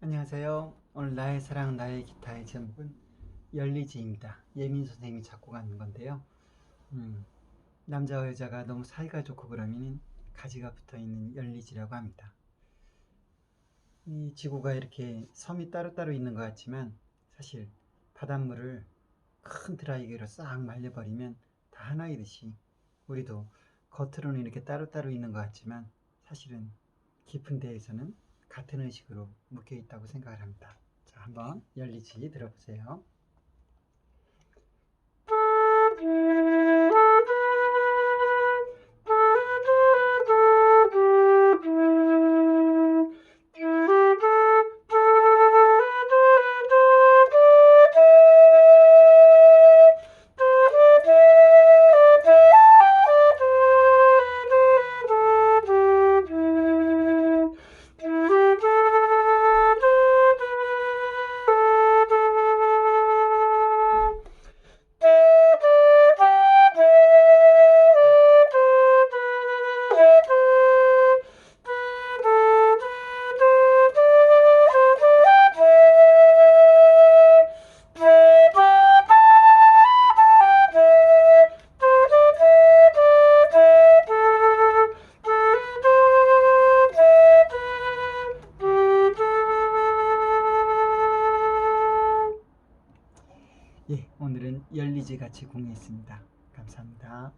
안녕하세요. 오늘 나의 사랑 나의 기타의 제목은 열리지입니다. 예민 선생님이 작곡한 건데요. 음, 남자와 여자가 너무 사이가 좋고 그러면 가지가 붙어 있는 열리지라고 합니다. 이 지구가 이렇게 섬이 따로따로 있는 것 같지만 사실 바닷물을 큰 드라이기로 싹 말려버리면 다 하나이듯이 우리도 겉으로는 이렇게 따로따로 있는 것 같지만 사실은 깊은 데에서는 같은 의식으로 묶여 있다고 생각을 합니다. 자, 한번 열리지 들어보세요. 예, 오늘은 열리지 같이 공유했습니다. 감사합니다.